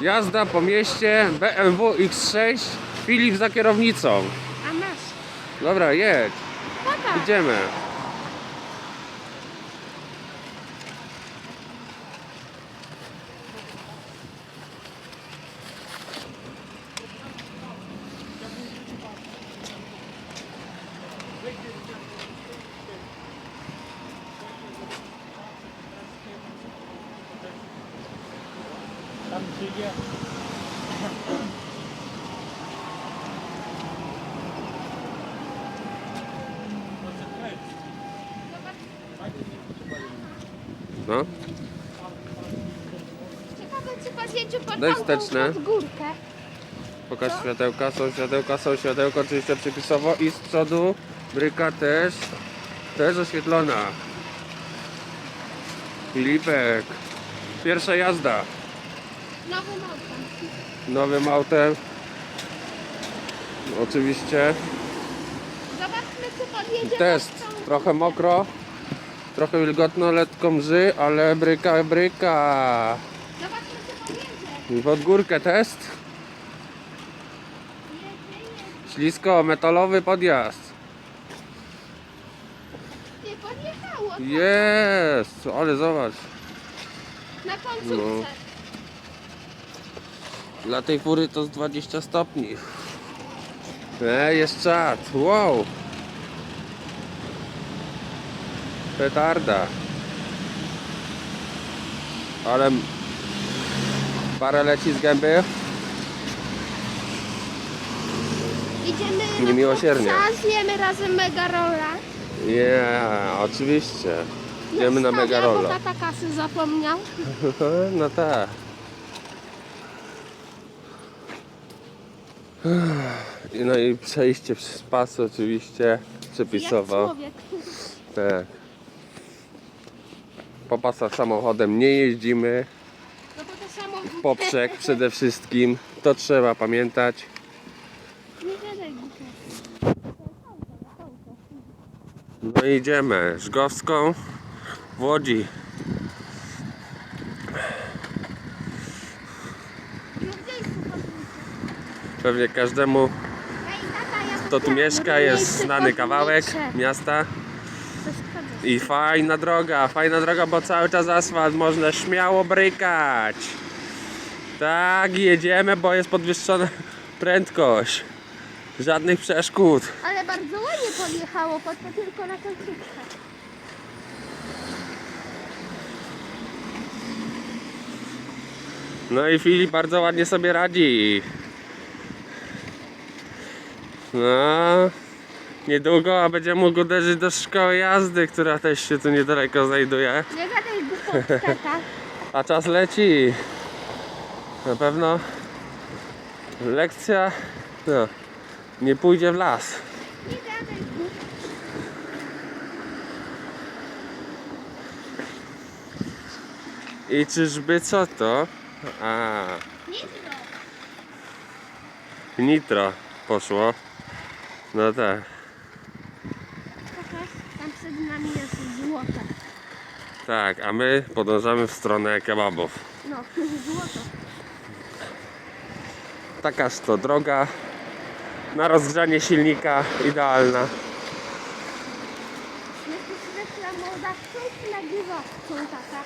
Jazda po mieście BMW X6 Filip za kierownicą. A masz. Dobra, jedź. Tata. No. Ciekawe czy po zdjęciu Daj wsteczne. pod górkę. Pokaż światełka, są światełka, są światełka oczywiście przypisowo i z przodu bryka też, też oświetlona. Filipek, pierwsza jazda Nowym autem. nowym autem. Oczywiście Zobaczmy czy podjedzie test, trochę mokro, trochę wilgotno, lekko mrzy, ale bryka, bryka. Zobaczmy czy podjedzie. Pod górkę test, ślisko, metalowy podjazd. Nie podjechało. tak. Jest, ale zobacz. Na końcówce. No. Dla tej fury to z 20 stopni. E, jest czad. Wow. Petarda. Ale parę leci z gęby. Idziemy Niemiłosiernie. na Kupca, zjemy razem mega rolla. Nie, oczywiście. Idziemy na Megarola. Bo tata kasy zapomniał. No tak. No i przejście przez pas oczywiście przepisowo. Tak. Po pasach samochodem nie jeździmy. No bo to poprzek przede wszystkim. To trzeba pamiętać. No idziemy. Żgowską w Łodzi. No gdzie jest to podwórko? Pewnie każdemu, kto tu mieszka, jest znany kawałek miasta. I fajna droga, fajna droga, bo cały czas asfalt, można śmiało brykać. Tak, jedziemy, bo jest podwyższona prędkość. Żadnych przeszkód. Ale bardzo ładnie podjechało, pod to tylko na końcówkę. No i Filip bardzo ładnie sobie radzi. No, niedługo, a będzie mógł uderzyć do szkoły jazdy, która też się tu niedaleko znajduje. Nie gadaj głupot, tata. A czas leci. Na pewno lekcja no, nie pójdzie w las. Nie gadaj głupot. I czyżby co to? A, Nitro. nitro poszło. No tak. Pokaż, tam przed nami jest złoto. Tak, a my podążamy w stronę kebabów. No, złoto. Takaż to droga na rozgrzanie silnika idealna. Jesteś reklamoda, chcesz nagrywawcą, tata.